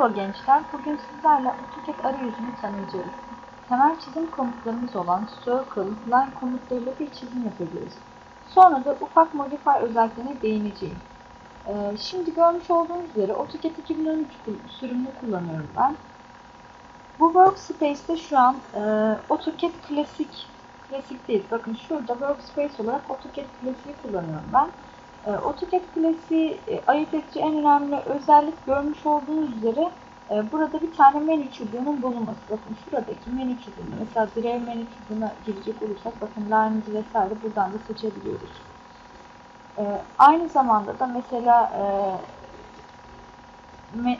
Merhaba gençler, bugün sizlerle AutoCAD arayüzünü tanıyacağız. Temel çizim komutlarımız olan Circle, Line komutlarıyla bir çizim yapacağız. Sonra da ufak modify özelliklerine değineceğim. Ee, şimdi görmüş olduğunuz üzere AutoCAD 2013 kul- sürümünü kullanıyorum ben. Bu workspace'te şu an e, AutoCAD Classic, Classic'teyiz. Bakın şurada workspace olarak AutoCAD Classic'i kullanıyorum ben. E, AutoCAD Classic'i e, ayırt edici en önemli özellik görmüş olduğunuz üzere e, burada bir tane menü çubuğunun bulunması. Bakın şuradaki menü çubuğunu, mesela Drive menü çubuğuna girecek olursak bakın line'ımızı vesaire buradan da seçebiliyoruz. E, aynı zamanda da mesela e,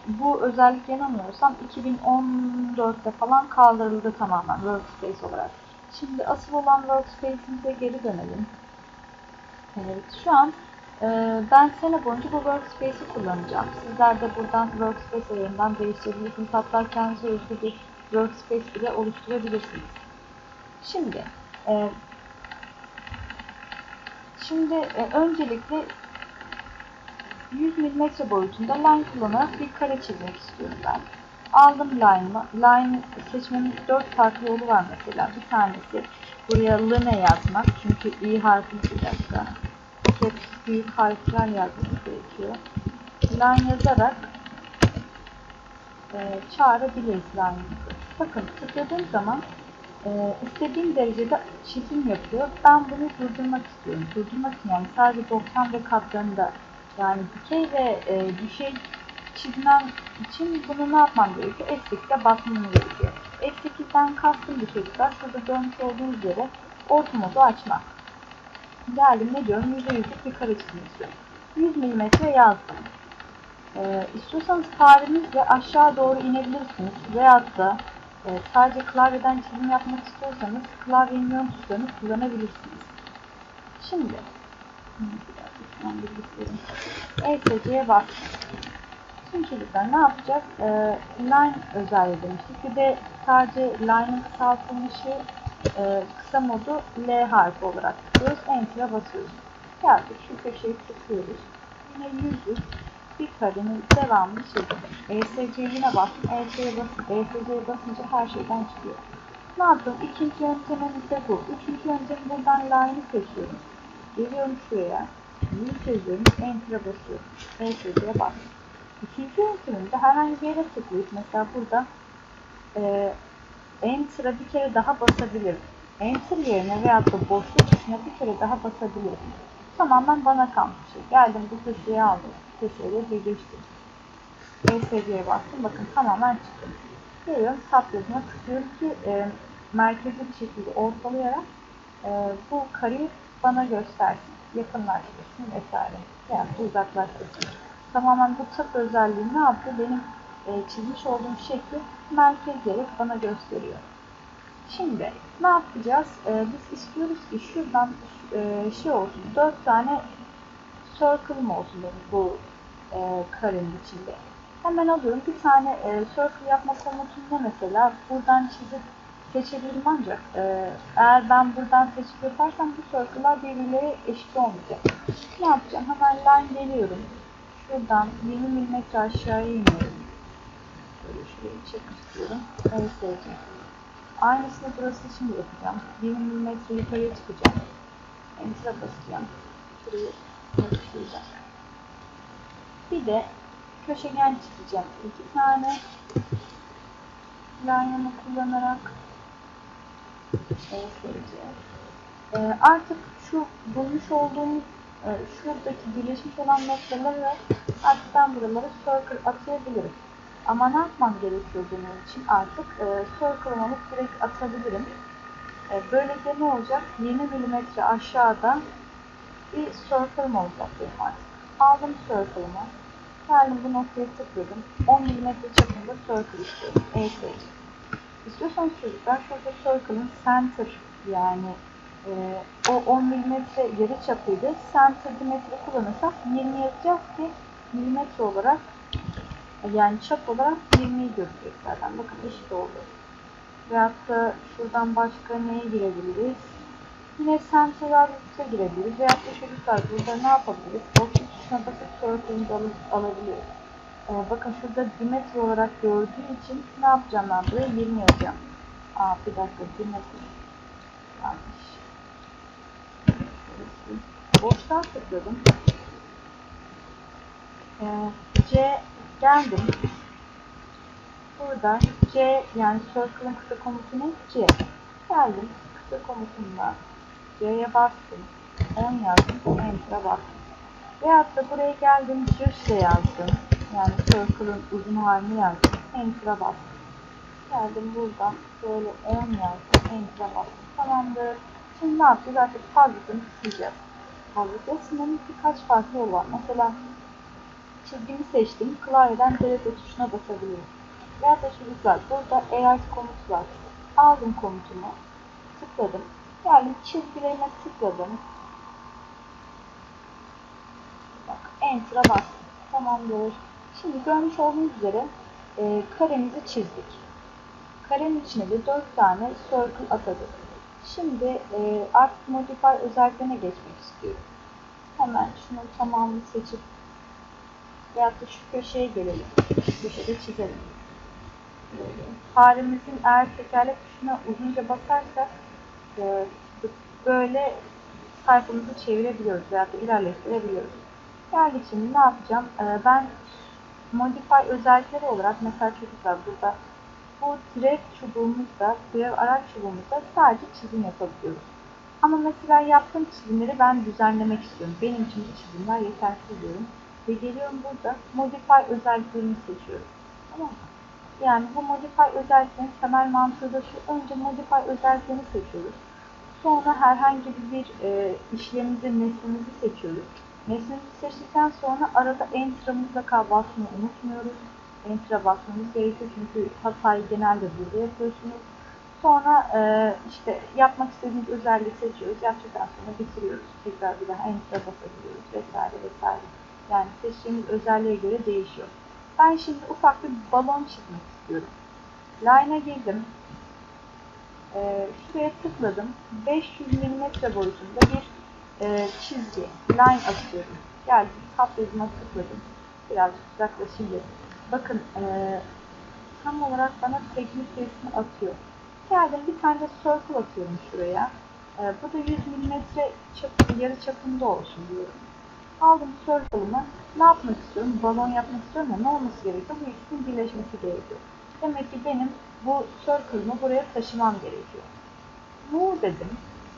bu özellik yanılmıyorsam 2014'te falan kaldırıldı tamamen workspace olarak. Şimdi asıl olan workspace'imize geri dönelim. Evet, şu an ben sene boyunca bu workspace'i kullanacağım. Sizler de buradan workspace ayarından değiştirebilirsiniz. Hatta kendinize özgü bir workspace bile oluşturabilirsiniz. Şimdi e, şimdi e, öncelikle 100 mm boyutunda line kullanarak bir kare çizmek istiyorum ben. Aldım line'ımı. Line seçmemin 4 farklı yolu var mesela. Bir tanesi buraya line yazmak. Çünkü i harfini bir dakika. Hep büyük harfler yazmamız gerekiyor. Line yazarak e, çağırabiliriz line'ımızı. Bakın tıkladığım zaman e, istediğim derecede çizim yapıyor. Ben bunu durdurmak istiyorum. Durdurmak için yani sadece 90 ve katlarında yani dikey ve e, düşey çizmem için bunu ne yapmam gerekiyor? F8'e basmam gerekiyor. F8'den kastım bu çocuklar. Şurada görmüş olduğunuz üzere orta modu açmak. Geldim ne diyorum? %100'lük bir çizmek istiyorum. 100 mm yazdım. Ee, istiyorsanız farenizle aşağı doğru inebilirsiniz. Veyahut da e, sadece klavyeden çizim yapmak istiyorsanız klavyenin yön tuşlarını kullanabilirsiniz. Şimdi. ESC'ye bastım. Şimdi çocuklar ne yapacağız? Ee, line özelliği demiştik. Bir de sadece line'ın kısaltılmışı e, kısa modu L harfi olarak tıklıyoruz. Enter'a basıyoruz. Geldik şu köşeyi tıklıyoruz. Yine yüzü bir karenin devamlı çizdim. ESC'ye yine bastım. ESC'ye basın. ESC'ye basınca her şeyden çıkıyor. Ne yaptım? İkinci yöntemimiz de bu. Üçüncü yöntem buradan line'ı seçiyorum. Geliyorum şuraya. Yüz yazıyorum. Enter'a basıyorum. ESC'ye bastım. Üçüncü yöntemimde herhangi bir yere tıklayıp mesela burada e, Enter'a bir kere daha basabilirim. Enter yerine veya da boşluk tuşuna bir kere daha basabilirim. Tamamen bana kalmış. Geldim bu köşeye aldım. Köşeyle birleştirdim. ESC'ye bastım. Bakın tamamen çıktı. Geliyorum tab yazına tıklıyorum ki e, merkezi bir şekilde ortalayarak e, bu kareyi bana göstersin. Yakınlaştırsın vesaire. Da uzaklaştırsın. Tamamen bu tab özelliği ne yapıyor? Benim çizmiş olduğum şekli merkezleyerek bana gösteriyor. Şimdi ne yapacağız? E, biz istiyoruz ki şuradan e, şey olsun, 4 tane circle'ım olsun benim bu e, karenin içinde. Hemen alıyorum. Bir tane e, circle yapma komutum ne mesela? Buradan çizip seçebilirim ancak e, eğer ben buradan seçip yaparsam bu circle'lar birbirleri eşit olmayacak. Ne yapacağım? Hemen line geliyorum. Şuradan 20 mm aşağıya iniyorum. Şöyle şuraya çekmek istiyorum. Evet seveceğim. Aynısını burası için de yapacağım. 20 mm yukarıya çıkacağım. Enter'a basacağım. Şurayı yapıştıracağım. Bir de köşegen çizeceğim. İki tane line'ımı kullanarak seveceğim. Ee, artık şu bulmuş olduğumuz e, şuradaki birleşmiş olan noktaları artık ben buralara circle atayabilirim. Ama ne yapmam gerekiyor bunun için artık e, circle alıp direkt atabilirim. E, böylelikle ne olacak? 20 mm aşağıda bir circle'ım olacak benim artık. Aldım circle'ımı. Geldim bu noktaya tıkladım. 10 mm çapında circle istiyorum. ESC. İstiyorsanız çocuklar şurada circle'ın center yani e, o 10 mm yarı çapıydı. Center dimetre kullanırsak 20 yazacağız ki milimetre olarak yani çap olarak 20'yi görecek zaten. Bakın eşit oldu. Veyahut da şuradan başka neye girebiliriz? Yine central root'a girebiliriz. Veyahut da çocuklar burada ne yapabiliriz? Boşluk tuşuna basıp circle'ımızı alıp alabiliyoruz. Ee, bakın şurada Dimetre olarak gördüğüm için ne yapacağım ben buraya 20 yazacağım. Aa bir dakika Dimetre. Yanlış. Boşluğa tıkladım. Ee, C geldim. Burada C yani circle'ın kısa komutu ne? C. Geldim. Kısa komutumla C'ye bastım. 10 yazdım. Enter'a bastım. Veyahut da buraya geldim. Cüsle yazdım. Yani circle'ın uzun halini yazdım. Enter'a bastım. Geldim buradan böyle 10 yazdım. Enter'a bastım. Tamamdır. Şimdi ne yapacağız? Artık fazlasını sileceğiz. Fazlasını birkaç farklı yolu var. Mesela çizgimi seçtim. Klavyeden delete tuşuna da şu güzel. Burada eğer komut var. Aldım komutumu. Tıkladım. Geldim çizgilerine tıkladım. Bak Enter'a bastım. Tamamdır. Şimdi görmüş olduğunuz üzere e, karemizi çizdik. Karenin içine de 4 tane circle atadık. Şimdi e, artık modify özelliklerine geçmek istiyorum. Hemen şunu tamamını seçip veyahut şu köşeye gelelim. Köşede çizelim. Faremizin eğer tekerlek tuşuna uzunca basarsak e, böyle sayfamızı çevirebiliyoruz veyahut da ilerlettirebiliyoruz. Geldik şimdi ne yapacağım? E, ben modify özellikleri olarak mesela çocuklar burada bu türev çubuğumuzda, türev araç çubuğumuzda sadece çizim yapabiliyoruz. Ama mesela yaptığım çizimleri ben düzenlemek istiyorum. Benim için bu çizimler yetersiz diyorum. Ve geliyorum burada modify özelliklerini seçiyorum. Tamam mı? Yani bu modify özelliklerinin temel mantığı da şu. Önce modify özelliklerini seçiyoruz. Sonra herhangi bir e, işlemimizi, nesnemizi seçiyoruz. Nesnemizi seçtikten sonra arada enter'a mutlaka basmayı unutmuyoruz. Enter'a basmamız gerekiyor çünkü hatayı genelde burada yapıyorsunuz. Sonra e, işte yapmak istediğimiz özelliği seçiyoruz. Yaptıktan sonra bitiriyoruz. Tekrar bir daha enter'a basabiliyoruz vesaire vesaire. Yani seçtiğimiz özelliğe göre değişiyor. Ben şimdi ufak bir balon çizmek istiyorum. Line'a girdim. Ee, şuraya tıkladım. 500 mm boyutunda bir e, çizgi, line atıyorum. Geldim, tap yazıma tıkladım. Birazcık uzaklaşayım. Bakın e, tam olarak bana teknik resmi atıyor. Geldim bir tane de circle atıyorum şuraya. E, bu da 100 mm çap, yarı çapında olsun diyorum. Aldım circle'ımı. Ne yapmak istiyorum? Balon yapmak istiyorum ya ne olması gerekiyor? Bu ikisinin birleşmesi gerekiyor. Demek ki benim bu circle'ımı buraya taşımam gerekiyor. Move dedim.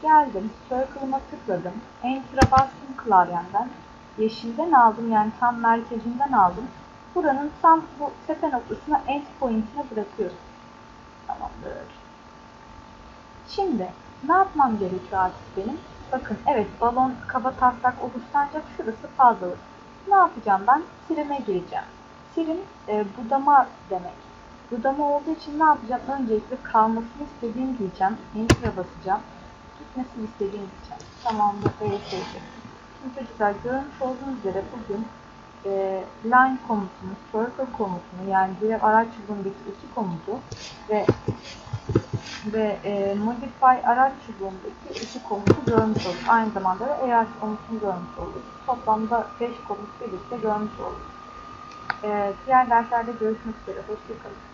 Geldim. Circle'ıma tıkladım. Enter'a bastım klavyemden. Yeşilden aldım yani tam merkezinden aldım. Buranın tam bu tepe noktasına end point'ine bırakıyorum. Tamamdır. Şimdi ne yapmam gerekiyor artık benim? Bakın evet balon kaba taslak olursa ancak şurası fazlalık. Ne yapacağım ben? Trim'e gireceğim. Trim e, budama demek. Budama olduğu için ne yapacağım? Öncelikle kalmasını istediğim diyeceğim. Enter'a basacağım. Gitmesini istediğim diyeceğim. Tamamdır. Evet, Şimdi çocuklar görmüş olduğunuz üzere bugün e, line komutunu, circle komutunu yani bir araç çubuğundaki iki komutu ve ve e, modify araç çubuğundaki iki komutu görmüş olduk. Aynı zamanda da eğer komutunu görmüş olduk. Toplamda 5 komut birlikte görmüş olduk. E, diğer derslerde görüşmek üzere. Hoşçakalın.